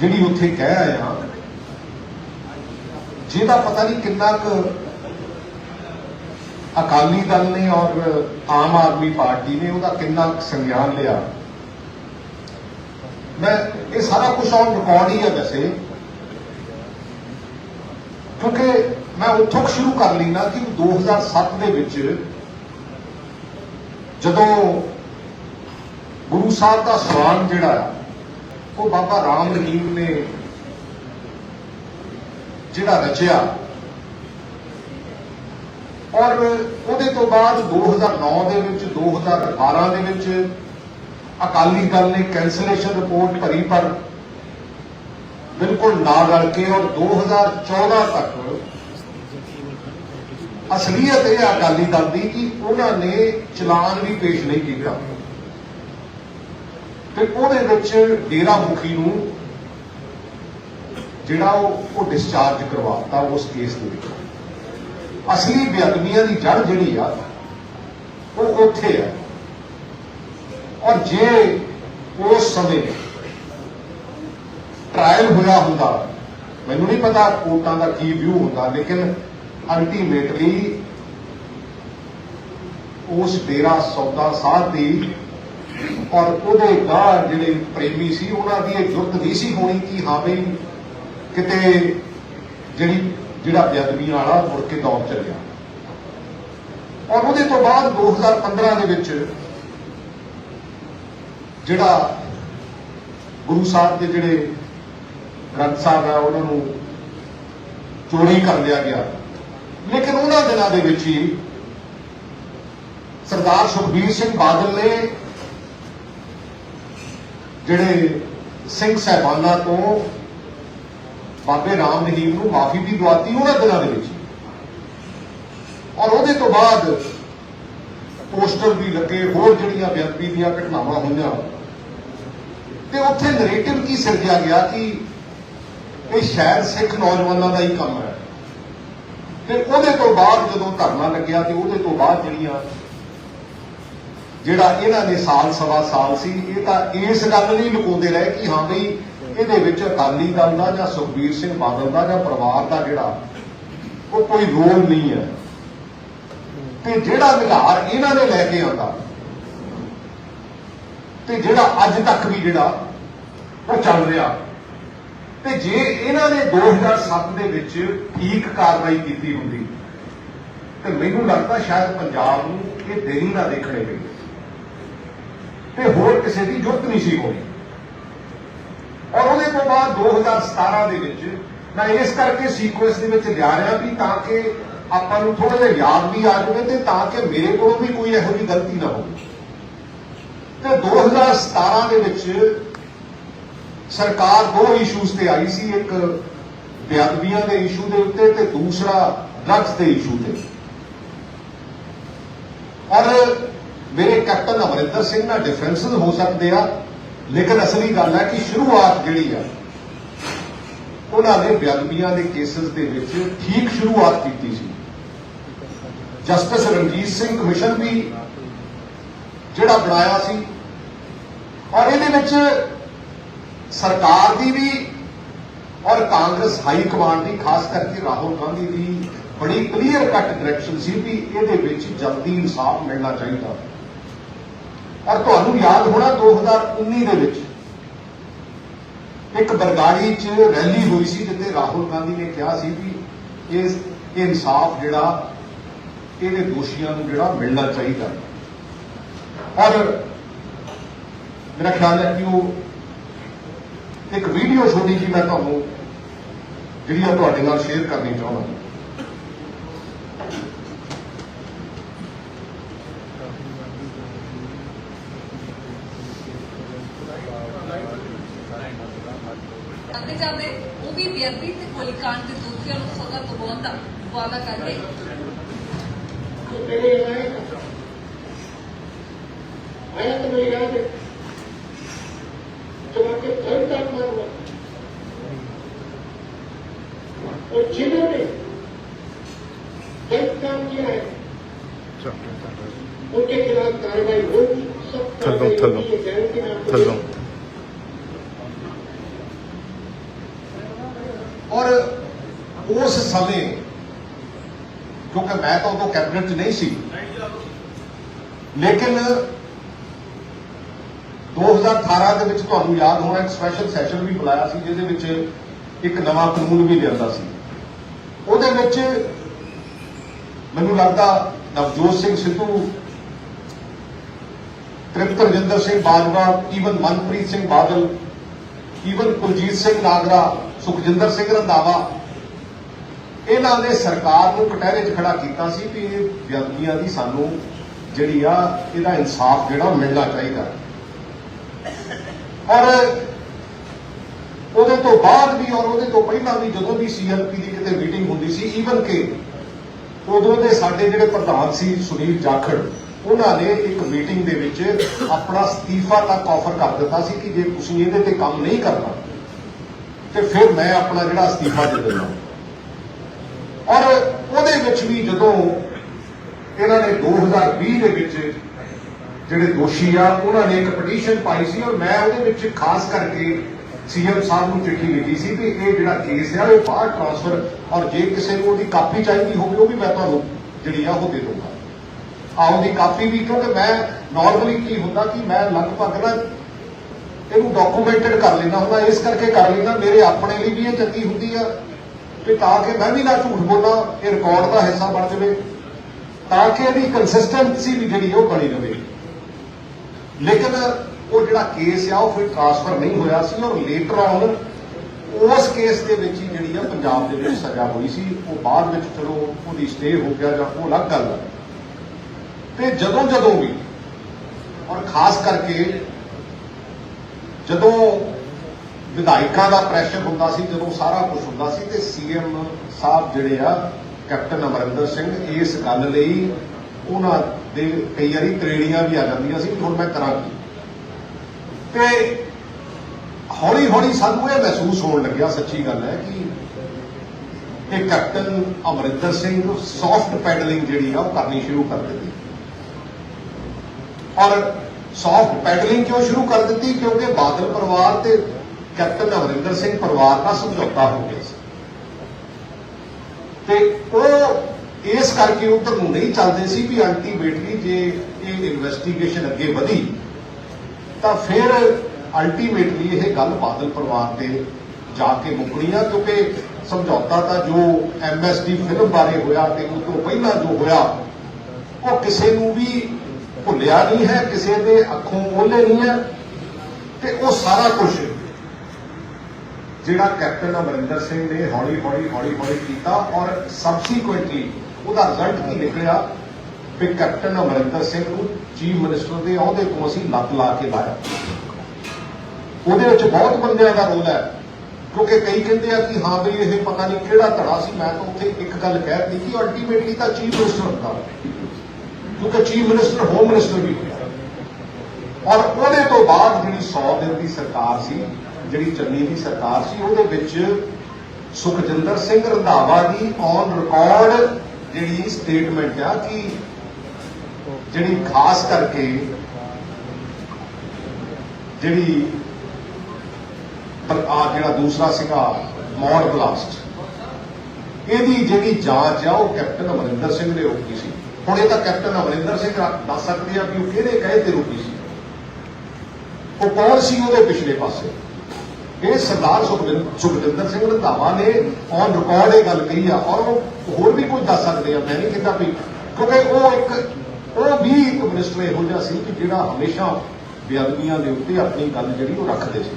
ਜਿਹੜੀ ਉੱਥੇ ਕਹਿ ਆਇਆ ਜਿਹਦਾ ਪਤਾ ਨਹੀਂ ਕਿੰਨਾ ਕੁ ਅਕਾਲੀ ਦਲ ਨੇ ਔਰ ਆਮ ਆਦਮੀ ਪਾਰਟੀ ਨੇ, ਉਹਦਾ ਕਿੰਨਾ ਕੁ ਸੰਗਿਆਨ ਲਿਆ। ਮੈਂ ਇਹ ਸਾਰਾ ਕੁਝ ਔਨ ਰਿਕਾਰਡ ਹੀ ਹੈ ਵੈਸੇ। ਕਿਉਂਕਿ ਮੈਂ ਉੱਥੋਂ ਸ਼ੁਰੂ ਕਰ ਲੈਣਾ ਕਿ 2007 ਦੇ ਵਿੱਚ ਜਦੋਂ ਗੁਰੂ ਸਾਹਿਬ ਦਾ ਸਵਾਨ ਜਿਹੜਾ ਆ ਉਹ ਬਾਬਾ ਰਾਮ ਰਹੀਮ ਨੇ ਜਿਹੜਾ ਰਚਿਆ। ਔਰ ਉਹਦੇ ਤੋਂ ਬਾਅਦ 2009 ਦੇ ਵਿੱਚ 2018 ਦੇ ਵਿੱਚ ਅਕਾਲੀ ਦਲ ਨੇ ਕੈਂਸਲੇਸ਼ਨ ਰਿਪੋਰਟ ਭਰੀ, ਪਰ ਬਿਲਕੁਲ ਨਾ ਰਲ ਕੇ ਔਰ 2014 ਤੱਕ ਅਸਲੀਅਤ ਇਹ ਅਕਾਲੀ ਦਲ ਦੀ ਕਿ ਉਹਨਾਂ ਨੇ ਚਲਾਨ ਵੀ ਪੇਸ਼ ਨਹੀਂ ਕੀਤਾ। ਤੇ ਉਹਦੇ ਵਿੱਚ ਡੇਰਾ ਮੁਖੀ ਨੂੰ ਜਿਹੜਾ ਉਹ ਉਹ ਡਿਸਚਾਰਜ ਕਰਵਾਤਾ ਉਸ ਕੇਸ ਦੇ ਵਿੱਚ। ਅਸਲੀ ਬੇਅਦਬੀਆਂ ਦੀ ਜੜ ਜਿਹੜੀ ਆ, ਉਹ ਉੱਥੇ ਹੈ ਔਰ ਜੇ ਉਸ ਸਮੇਂ ਟ੍ਰਾਇਲ ਹੋਇਆ ਹੁੰਦਾ, ਮੈਨੂੰ ਨਹੀਂ ਪਤਾ ਕੋਰਟਾਂ ਦਾ ਕੀ ਵਿਊ ਹੁੰਦਾ, ਲੇਕਿਨ ਅਲਟੀਮੇਟਲੀ ਉਸ ਡੇਰਾ ਸੌਦਾ ਸਾਧ ਦੀ ਔਰ ਉਹਦੇ ਗਾਹ ਜਿਹੜੇ ਪ੍ਰੇਮੀ ਸੀ, ਉਹਨਾਂ ਦੀ ਇਹ ਜੁਰਤ ਨਹੀਂ ਸੀ ਹੋਣੀ ਕਿ ਹਾਂ ਵੀ ਕਿਤੇ ਜਿਹੜੀ, ਜਿਹੜਾ ਬੇਅਦਬੀਆਂ ਵਾਲਾ ਮੁੜ ਕੇ ਦੌਰ ਚੱਲਿਆ। ਔਰ ਉਹਦੇ ਤੋਂ ਬਾਅਦ 2015 ਦੇ ਵਿੱਚ ਜਿਹੜਾ ਗੁਰੂ ਸਾਹਿਬ ਦੇ ਜਿਹੜੇ ਗ੍ਰੰਥ ਸਾਹਿਬ ਹੈ, ਉਹਨਾਂ ਨੂੰ ਚੋਰੀ ਕਰ ਲਿਆ ਗਿਆ। ਲੇਕਿਨ ਉਹਨਾਂ ਦਿਨਾਂ ਦੇ ਵਿੱਚ ਹੀ ਸਰਦਾਰ ਸੁਖਬੀਰ ਸਿੰਘ ਬਾਦਲ ਨੇ ਜਿਹੜੇ ਸਿੰਘ ਸਹਿਬਾਨਾਂ ਤੋਂ ਬਾਬੇ ਰਾਮ ਰਹੀਮ ਨੂੰ ਮਾਫੀ ਵੀ ਦਵਾਤੀ ਉਹਨਾਂ ਦਿਨਾਂ ਦੇ ਵਿੱਚ। ਔਰ ਉਹਦੇ ਤੋਂ ਬਾਅਦ ਪੋਸਟਰ ਵੀ ਲੱਗੇ, ਹੋਰ ਜਿਹੜੀਆਂ ਬੇਅਦਬੀ ਦੀਆਂ ਘਟਨਾਵਾਂ ਹੋਈਆਂ। ਤੇ ਉੱਥੇ ਨੈਰੇਟਿਵ ਕੀ ਸਿਰਜਿਆ ਗਿਆ ਕਿ ਇਹ ਸ਼ਾਇਦ ਸਿੱਖ ਨੌਜਵਾਨਾਂ ਦਾ ਹੀ ਕੰਮ ਹੈ। ਤੇ ਉਹਦੇ ਤੋਂ ਬਾਅਦ ਜਦੋਂ ਧਰਨਾ ਲੱਗਿਆ ਤੇ ਉਹਦੇ ਤੋਂ ਬਾਅਦ ਜਿਹੜੀਆਂ ਜਿਹੜਾ ਇਹਨਾਂ ਦੇ ਸਾਲ ਸਵਾ ਸਾਲ ਸੀ, ਇਹ ਤਾਂ ਇਸ ਗੱਲ ਨਹੀਂ ਲੁਕਾਉਂਦੇ ਰਹੇ ਕਿ ਹਾਂ ਬਈ, ਇਹਦੇ ਵਿੱਚ ਅਕਾਲੀ ਦਲ ਦਾ ਜਾਂ ਸੁਖਬੀਰ ਸਿੰਘ ਬਾਦਲ ਦਾ ਜਾਂ ਪਰਿਵਾਰ ਦਾ ਜਿਹੜਾ, ਉਹ ਕੋਈ ਰੋਲ ਨਹੀਂ ਹੈ। ਤੇ ਜਿਹੜਾ ਵਿਹਾਰ ਇਹਨਾਂ ਨੇ ਲੈ ਕੇ ਆਉਂਦਾ, ਤੇ ਜਿਹੜਾ ਅੱਜ ਤੱਕ ਵੀ ਜਿਹੜਾ, ਉਹ ਚੱਲ ਰਿਹਾ। ਤੇ ਜੇ ਇਹਨਾਂ ਨੇ 2007 ਦੇ ਵਿੱਚ ਠੀਕ ਕਾਰਵਾਈ ਕੀਤੀ ਹੁੰਦੀ, ਤੇ ਮੈਨੂੰ ਲੱਗਦਾ ਸ਼ਾਇਦ ਪੰਜਾਬ ਨੂੰ ਇਹ ਦੇਰੀ ਨਾ ਦੇਖਣੇ ਪੈਂਦੇ। ਤੇ ਹੋਰ ਕਿਸੇ ਦੀ ਜ਼ਰੂਰਤ ਨਹੀਂ ਸੀ ਹੋਣੀ। ਔਰ ਉਹਦੇ ਤੋਂ ਬਾਅਦ 2017 ਦੇ ਵਿੱਚ ਮੈਂ ਇਸ ਕਰਕੇ ਸੀਕੁਐਂਸ ਦੇ ਵਿੱਚ ਲਿਆ ਰਿਹਾ ਵੀ ਤਾਂ ਕਿ ਆਪਾਂ ਨੂੰ ਥੋੜਾ ਜਿਹਾ ਯਾਦ ਵੀ ਆ ਜਾਵੇ ਤੇ ਤਾਂ ਕਿ ਮੇਰੇ ਕੋਲੋਂ ਵੀ ਕੋਈ ਇਹੋ ਜਿਹੀ ਗਲਤੀ ਨਾ ਹੋਵੇ। ਤੇ 2017 ਦੇ ਵਿੱਚ ਸਰਕਾਰ ਦੋ ਇਸ਼ੂਜ਼ ਤੇ ਆਈ ਸੀ, ਇੱਕ ਬੇਅਦਬੀਆਂ ਦੇ ਇਸ਼ੂ ਦੇ ਉੱਤੇ ਤੇ ਦੂਸਰਾ ਡਰੱਗਸ ਦੇ ਇਸ਼ੂ ਤੇ। ਔਰ ਮੇਰੇ ਕੈਪਟਨ ਅਮਰਿੰਦਰ ਸਿੰਘ ਨਾਲ ਡਿਫਰੈਂਸਸ ਹੋ ਸਕਦੇ ਆ, ਲੇਕਿਨ ਅਸਲੀ ਗੱਲ ਹੈ ਕਿ ਸ਼ੁਰੂਆਤ ਜਿਹੜੀ ਆ, ਉਹਨਾਂ ਨੇ ਬੇਅਦਬੀਆਂ ਦੇ ਕੇਸਸ ਦੇ ਵਿੱਚ ਠੀਕ ਸ਼ੁਰੂਆਤ ਕੀਤੀ ਸੀ। ਜਸਟਿਸ ਰਣਜੀਤ ਸਿੰਘ ਕਮਿਸ਼ਨ ਵੀ ਜਿਹੜਾ ਬਣਾਇਆ ਸੀ, ਔਰ ਇਹਦੇ ਵਿੱਚ ਸਰਕਾਰ ਦੀ ਵੀ ਔਰ ਕਾਂਗਰਸ ਹਾਈ ਕਮਾਂਡ ਦੀ, ਖਾਸ ਕਰਕੇ ਰਾਹੁਲ ਗਾਂਧੀ ਦੀ ਬੜੀ ਕਲੀਅਰ ਕੱਟ ਡਾਇਰੈਕਸ਼ਨ ਸੀ ਵੀ ਇਹਦੇ ਵਿੱਚ ਜਲਦੀ ਇਨਸਾਫ ਮਿਲਣਾ ਚਾਹੀਦਾ। ਔਰ ਤੁਹਾਨੂੰ ਯਾਦ ਹੋਣਾ 2019 ਦੇ ਵਿੱਚ ਇੱਕ ਬਰਗਾੜੀ 'ਚ ਰੈਲੀ ਹੋਈ ਸੀ, ਜਿੱਥੇ ਰਾਹੁਲ ਗਾਂਧੀ ਨੇ ਕਿਹਾ ਸੀ ਵੀ ਇਸ ਇਨਸਾਫ ਜਿਹੜਾ, ਇਹਦੇ ਦੋਸ਼ੀਆਂ ਨੂੰ ਜਿਹੜਾ ਮਿਲਣਾ ਚਾਹੀਦਾ। ਔਰ ਮੇਰਾ ਖਿਆਲ ਹੈ ਕਿ ਉਹ ਇੱਕ ਵੀਡੀਓ ਛੋਟੀ ਜੀ ਮੈਂ ਤੁਹਾਨੂੰ ਜਿਹੜੀ ਆ ਤੁਹਾਡੇ ਨਾਲ ਸ਼ੇਅਰ ਕਰਨੀ ਚਾਹੁੰਦਾ ਜਾਵੇ ਉਹ ਵੀ ਬੇਅਦਬੀ ਤੇ ਗੋਲੀਕਾਂਡ ਦੇ ਦੋਸ਼ੀਆਂ ਨੂੰ ਸਜ਼ਾ ਦਿਵਾਉਣ ਦਾ ਵਾਅਦਾ ਕਰਦੇ आयत में याद है जब आपके घर तक मर हुआ और जिन्होंने गलत काम किया है उनके खिलाफ कार्रवाई होगी सब कार्रवाई होगी जयंती नाम ਉਸ ਸਮੇਂ ਕਿਉਂਕਿ ਮੈਂ ਤਾਂ ਉਦੋਂ ਕੈਬਨਿਟ 'ਚ ਨਹੀਂ ਸੀ। ਲੇਕਿਨ 2018 ਦੇ ਵਿੱਚ ਤੁਹਾਨੂੰ ਯਾਦ ਹੋਣਾ, ਇੱਕ ਸਪੈਸ਼ਲ ਸੈਸ਼ਨ ਵੀ ਬੁਲਾਇਆ ਸੀ, ਜਿਹਦੇ ਵਿੱਚ ਇੱਕ ਨਵਾਂ ਕਾਨੂੰਨ ਵੀ ਲਿਆਂਦਾ ਸੀ। ਉਹਦੇ ਵਿੱਚ ਮੈਨੂੰ ਲੱਗਦਾ ਨਵਜੋਤ ਸਿੰਘ ਸਿੱਧੂ, ਤ੍ਰਿਪਤ ਰਜਿੰਦਰ ਸਿੰਘ ਬਾਜਵਾ ਈਵਨ ਮਨਪ੍ਰੀਤ ਸਿੰਘ ਬਾਦਲ ਈਵਨ ਕੁਲਜੀਤ ਸਿੰਘ ਨਾਗਰਾ, ਸੁਖਜਿੰਦਰ ਸਿੰਘ ਰੰਧਾਵਾ ਇਹਨਾਂ ਨੇ ਸਰਕਾਰ ਨੂੰ ਕਟਹਿਰੇ 'ਚ ਖੜਾ ਕੀਤਾ ਸੀ ਵੀ ਇਹ ਵਿਅਕਤੀਆਂ ਦੀ ਸਾਨੂੰ ਜਿਹੜੀ ਆ, ਇਹਦਾ ਇਨਸਾਫ ਜਿਹੜਾ ਮਿਲਣਾ ਚਾਹੀਦਾ। ਔਰ ਉਹਦੇ ਤੋਂ ਬਾਅਦ ਵੀ ਔਰ ਉਹਦੇ ਤੋਂ ਪਹਿਲਾਂ ਵੀ ਜਦੋਂ ਵੀ ਸੀਐਲਪੀ ਦੀ ਕਿਤੇ ਮੀਟਿੰਗ ਹੁੰਦੀ ਸੀ ਈਵਨ ਕਿ ਉਦੋਂ ਦੇ ਸਾਡੇ ਜਿਹੜੇ ਪ੍ਰਧਾਨ ਸੀ ਸੁਨੀਲ ਜਾਖੜ, ਉਹਨਾਂ ਨੇ ਇੱਕ ਮੀਟਿੰਗ ਦੇ ਵਿੱਚ ਆਪਣਾ ਅਸਤੀਫਾ ਤੱਕ ਆਫਰ ਕਰ ਦਿੱਤਾ ਸੀ ਕਿ ਜੇ ਤੁਸੀਂ ਇਹਦੇ ਤੇ ਕੰਮ ਨਹੀਂ ਕਰਨਾ, ਤੇ ਫਿਰ ਮੈਂ ਆਪਣਾ ਜਿਹੜਾ ਅਸਤੀਫਾ ਦੇ ਦਿੰਦਾ। ਵਿੱਚ ਵੀ ਜਦੋਂ ਇਹਨਾਂ ਨੇ 2020 ਦੇ ਵਿੱਚ ਜਿਹੜੇ ਦੋਸ਼ੀ ਆ, ਉਹਨਾਂ ਨੇ ਇੱਕ ਪਟੀਸ਼ਨ ਪਾਈ ਸੀ ਔਰ ਮੈਂ ਉਹਦੇ ਵਿੱਚ ਖਾਸ ਕਰਕੇ ਸੀਐਮ ਸਾਹਿਬ ਨੂੰ ਚਿੱਠੀ ਲਿਖੀ ਸੀ ਕਿ ਇਹ ਜਿਹੜਾ ਕੇਸ ਆ, ਇਹ ਬਾਹਰ ਟ੍ਰਾਂਸਫਰ ਔਰ ਜੇ ਕਿਸੇ ਨੂੰ ਉਹਦੀ ਕਾਪੀ ਚਾਹੀਦੀ ਹੋਵੇ, ਉਹ ਵੀ ਮੈਂ ਤੁਹਾਨੂੰ ਜਿਹੜੀ ਆ, ਉਹ ਦੇ ਦੂੰਗਾ ਆ ਉਹਦੀ ਕਾਪੀ ਵੀ, ਕਿਉਂਕਿ ਮੈਂ ਨਾਰਮਲੀ ਕੀ ਹੁੰਦਾ ਕਿ ਮੈਂ ਲਗਭਗ ਨਾ ਇਹਨੂੰ ਡਾਕੂਮੈਂਟਡ ਕਰ ਲੈਂਦਾ ਹੁੰਦਾ, ਇਸ ਕਰਕੇ ਕਰ ਲੈਂਦਾ, ਮੇਰੇ ਆਪਣੇ ਲਈ ਵੀ ਇਹ ਚੰਗੀ ਹੁੰਦੀ ਆ। ਤੇ ਤਾਂ ਕਿ ਮੈਂ ਵੀ ਨਾ ਝੂਠ ਬੋਲਾਂ, ਇਹ ਰਿਕਾਰਡ ਦਾ ਹਿੱਸਾ ਬਣ ਜਾਵੇ। ਤਾਂ ਕਿ ਇਹਦੀ ਕੰਸਿਸਟੈਂਸੀ ਵੀ ਜਿਹੜੀ ਉਹ ਬਣੀ ਰਵੇ। ਲੇਕਿਨ ਉਹ ਜਿਹੜਾ ਕੇਸ ਆ, ਉਹ ਫਿਰ ਟ੍ਰਾਂਸਫਰ ਨਹੀਂ ਹੋਇਆ ਸੀ, ਔਰ ਲੇਟਰ ਆਨ ਉਸ ਕੇਸ ਦੇ ਵਿੱਚ ਹੀ ਜਿਹੜੀ ਆ ਪੰਜਾਬ ਦੇ ਵਿੱਚ ਸਜ਼ਾ ਹੋਈ ਸੀ। ਉਹ ਬਾਅਦ ਵਿੱਚ ਚਲੋ ਉਹਦੀ ਸਟੇ ਹੋ ਗਿਆ ਜਾਂ ਉਹ ਅਲੱਗ ਗੱਲ ਹੈ ਤੇ ਜਦੋਂ ਜਦੋਂ ਵੀ, ਔਰ ਖਾਸ ਕਰਕੇ ਜਦੋਂ ਵਿਧਾਇਕਾਂ ਦਾ ਪ੍ਰੈਸ਼ਰ ਹੁੰਦਾ ਸੀ, ਜਦੋਂ ਸਾਰਾ ਕੁਝ ਹੁੰਦਾ ਸੀ ਤੇ ਸੀਐਮ ਸਾਹਿਬ ਜਿਹੜੇ ਆ, ਕੈਪਟਨ ਅਮਰਿੰਦਰ ਸਿੰਘ, ਇਸ ਗੱਲ ਲਈ ਉਹਨਾਂ ਦੇ ਕਈ ਵਾਰੀ ਤਰੇੜੀਆਂ ਵੀ ਆ ਜਾਂਦੀਆਂ ਸੀ, ਹੁਣ ਮੈਂ ਕਰਾਂ ਕੀ? ਤੇ ਹੌਲੀ ਹੌਲੀ ਸਾਨੂੰ ਇਹ ਮਹਿਸੂਸ ਹੋਣ ਲੱਗਿਆ, ਸੱਚੀ ਗੱਲ ਹੈ ਕਿ ਇਹ captain Amarinder Singh soft pedalling ਜਿਹੜੀ ਆ, ਉਹ ਕਰਨੀ ਸ਼ੁਰੂ ਕਰ ਦਿੱਤੀ। ਔਰ ਸੌਫਟ ਪੈਡਲਿੰਗ ਕਿਉਂ ਸ਼ੁਰੂ ਕਰ ਦਿੱਤੀ? ਕਿਉਂਕਿ ਬਾਦਲ ਪਰਿਵਾਰ ਤੇ ਕੈਪਟਨ ਅਮਰਿੰਦਰ ਸਿੰਘ ਪਰਿਵਾਰ ਦਾ ਸਮਝੌਤਾ ਹੋ ਗਿਆ ਸੀ। ਤੇ ਉਹ ਇਸ ਕਰਕੇ ਉਧਰ ਨੂੰ ਨਹੀਂ ਚੱਲਦੇ ਸੀ ਵੀ ਅਲਟੀਮੇਟਲੀ ਜੇ ਇਹ ਇਨਵੈਸਟੀਗੇਸ਼ਨ ਅੱਗੇ ਵਧੀ, ਤਾਂ ਫਿਰ ਅਲਟੀਮੇਟਲੀ ਇਹ ਗੱਲ ਬਾਦਲ ਪਰਿਵਾਰ ਤੇ ਜਾ ਕੇ ਮੁੱਕਣੀ ਆ, ਕਿਉਂਕਿ ਸਮਝੌਤਾ ਤਾਂ ਜੋ ਐਮਐਸਡੀ ਫਿਲਮ ਬਾਰੇ ਹੋਇਆ ਤੇ ਉਸ ਤੋਂ ਪਹਿਲਾਂ ਜੋ ਹੋਇਆ, ਉਹ ਕਿਸੇ ਨੂੰ ਵੀ ਭੁੱਲਿਆ ਨਹੀਂ ਹੈ, ਕਿਸੇ ਦੇ ਅੱਖੋਂ ਓਲੇ ਨਹੀਂ ਹੈ, ਤੇ ਉਹ ਸਾਰਾ ਕੁਝ ਜਿਹੜਾ ਕੈਪਟਨ ਅਮਰਿੰਦਰ ਸਿੰਘ ਨੇ ਹੌਲੀ ਹੌਲੀ ਹੌਲੀ ਹੌਲੀ ਕੀਤਾ ਔਰ ਸਬਸੀਕੁਐਂਟਲੀ ਉਹਦਾ ਰਿਜ਼ਲਟ ਕੀ ਨਿਕਲਿਆ? ਕਿ ਕੈਪਟਨ ਅਮਰਿੰਦਰ ਸਿੰਘ ਨੂੰ ਚੀਫ ਮਿਨਿਸਟਰ ਦੇ ਅਹੁਦੇ ਤੋਂ ਅਸੀਂ ਲੱਤ ਲਾ ਕੇ ਲਾਇਆ। ਉਹਦੇ ਵਿੱਚ ਬਹੁਤ ਬੰਦਿਆਂ ਦਾ ਰੋਲ ਹੈ, ਕਿਉਂਕਿ ਕਈ ਕਹਿੰਦੇ ਆ ਕਿ ਹਾਂ ਵੀ ਇਹ ਪਤਾ ਨਹੀਂ ਕਿਹੜਾ ਧੜਾ ਸੀ, ਮੈਂ ਤਾਂ ਉੱਥੇ ਇੱਕ ਗੱਲ ਕਹਿ ਦਿੱਤੀ ਕਿ ਅਲਟੀਮੇਟਲੀ ਤਾਂ ਚੀਫ ਮਿਨਿਸਟਰ ਹੁੰਦਾ। ਕਿਉਂਕਿ ਚੀਫ ਮਿਨਿਸਟਰ, ਹੋਮ ਮਿਨਿਸਟਰ ਵੀ ਹੋਇਆ ਔਰ ਉਹਦੇ ਤੋਂ ਬਾਅਦ ਜਿਹੜੀ 100 ਦਿਨ ਦੀ ਸਰਕਾਰ ਸੀ ਜਿਹੜੀ ਚੰਨੀ ਦੀ ਸਰਕਾਰ ਸੀ, ਉਹਦੇ ਵਿੱਚ ਸੁਖਜਿੰਦਰ ਸਿੰਘ ਰੰਧਾਵਾ ਦੀ ਔਨ ਰਿਕਾਰਡ ਜਿਹੜੀ ਸਟੇਟਮੈਂਟ ਆ ਕਿ ਜਿਹੜੀ ਖਾਸ ਕਰਕੇ ਜਿਹੜੀ ਆ ਜਿਹੜਾ ਦੂਸਰਾ ਸੀਗਾ ਮੌੜ ਬਲਾਸਟ ਇਹਦੀ ਜਿਹੜੀ ਜਾਂਚ ਆ, ਉਹ ਕੈਪਟਨ ਅਮਰਿੰਦਰ ਸਿੰਘ ਨੇ ਰੋਕੀ ਸੀ। ਹੁਣ ਇਹ ਤਾਂ ਕੈਪਟਨ ਅਮਰਿੰਦਰ ਸਿੰਘ ਦੱਸ ਸਕਦੇ ਆ ਕਿ ਉਹ ਕਿਹੜੇ ਕਹੇ ਤੇ ਰੋਕੀ ਸੀ। ਉਹ ਕੌਣ ਸੀ ਉਹਦੇ ਪਿਛਲੇ ਪਾਸੇ? ਇਹ ਸਰਦਾਰ ਸੁਖਜਿੰ- ਸੁਖਜਿੰਦਰ ਸਿੰਘ ਰੰਧਾਵਾ ਨੇ ਔਨ ਰਿਕਾਰਡ ਇਹ ਗੱਲ ਕਹੀ ਆ, ਔਰ ਉਹ ਹੋਰ ਵੀ ਕੁਝ ਦੱਸ ਸਕਦੇ ਆ, ਮੈਂ ਨਹੀਂ ਕਹਿੰਦਾ ਵੀ, ਕਿਉਂਕਿ ਉਹ ਇੱਕ, ਉਹ ਵੀ ਇੱਕ ਮਿਨਿਸਟਰ ਇਹੋ ਜਿਹਾ ਸੀ ਕਿ ਜਿਹੜਾ ਹਮੇਸ਼ਾ ਬੇਅਦਬੀਆਂ ਦੇ ਉੱਤੇ ਆਪਣੀ ਗੱਲ ਜਿਹੜੀ ਉਹ ਰੱਖਦੇ ਸੀ।